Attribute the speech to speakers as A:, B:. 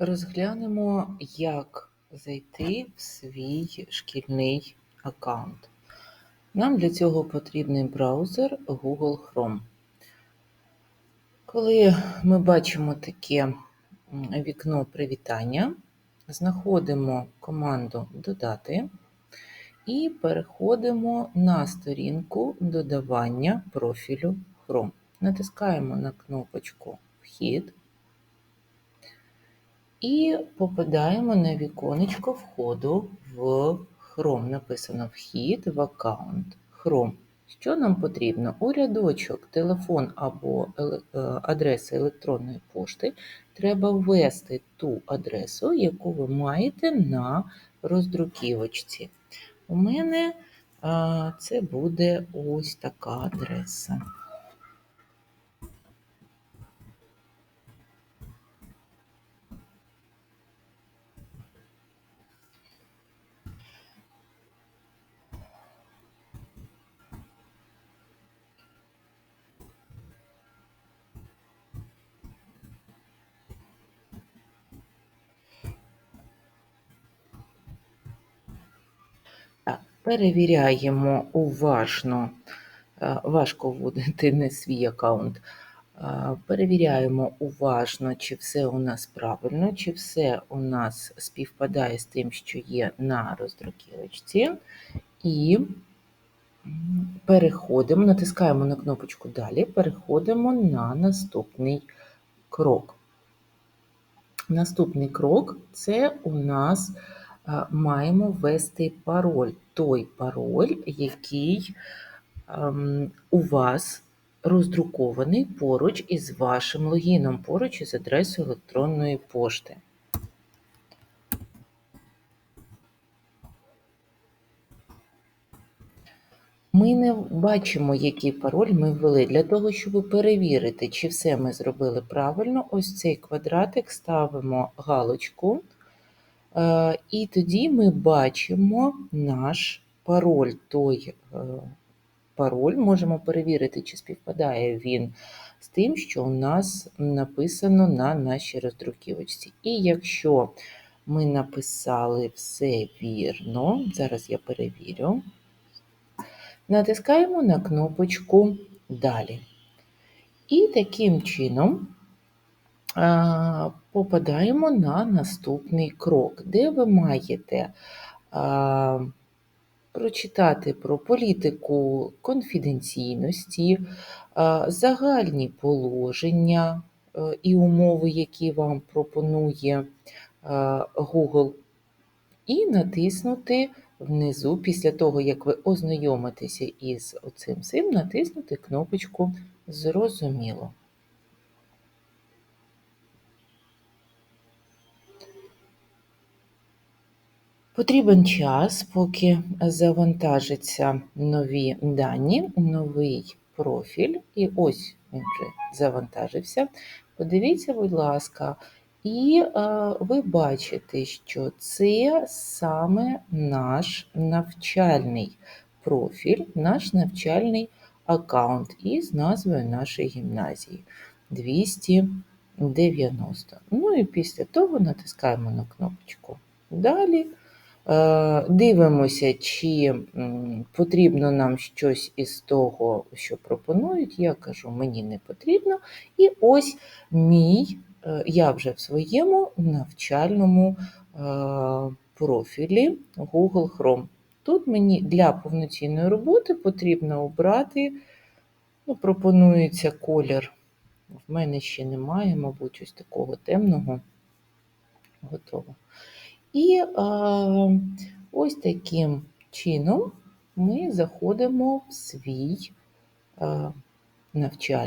A: Розглянемо, як зайти в свій шкільний аккаунт. Нам для цього потрібний браузер Google Chrome. Коли ми бачимо таке вікно привітання, знаходимо команду Додати і переходимо на сторінку додавання профілю Chrome. Натискаємо на кнопочку Вхід. І попадаємо на віконечко входу в Chrome. Написано Вхід в аккаунт Chrome. Що нам потрібно? У рядочок телефон або е, адреса електронної пошти треба ввести ту адресу, яку ви маєте на роздруківочці. У мене а, це буде ось така адреса. Перевіряємо уважно, е, важко вводити не свій аккаунт. Е, Перевіряємо уважно, чи все у нас правильно, чи все у нас співпадає з тим, що є на роздруківочці. І переходимо, натискаємо на кнопочку Далі, переходимо на наступний крок. Наступний крок це у нас маємо ввести пароль. Той пароль, який ем, у вас роздрукований поруч із вашим логіном, поруч із адресою електронної пошти. Ми не бачимо, який пароль ми ввели. Для того, щоб перевірити, чи все ми зробили правильно, ось цей квадратик ставимо галочку, е, і тоді ми бачимо наш пароль. Той е, пароль можемо перевірити, чи співпадає він з тим, що у нас написано на нашій роздруківочці. І якщо ми написали все вірно, зараз я перевірю. Натискаємо на кнопочку Далі. І таким чином попадаємо на наступний крок, де ви маєте прочитати про політику конфіденційності, загальні положення е, і умови, які вам пропонує Google, і натиснути внизу, після того, як ви ознайомитеся із оцим всім, натиснути кнопочку Зрозуміло. Потрібен час, поки завантажаться нові дані, новий профіль. І ось він вже завантажився. Подивіться, будь ласка, і е, ви бачите, що це саме наш навчальний профіль, наш навчальний аккаунт із назвою нашої гімназії 290. Ну і після того натискаємо на кнопочку Далі. Е, Дивимося, чи потрібно нам щось із того, що пропонують. Я кажу, мені не потрібно. І ось мій, е, я вже в своєму навчальному е, профілі Google Chrome. Тут мені для повноцінної роботи потрібно обрати, ну, пропонується колір. В мене ще немає, мабуть, ось такого темного. Готово. І е, ось таким чином ми заходимо в свій е, навчальний.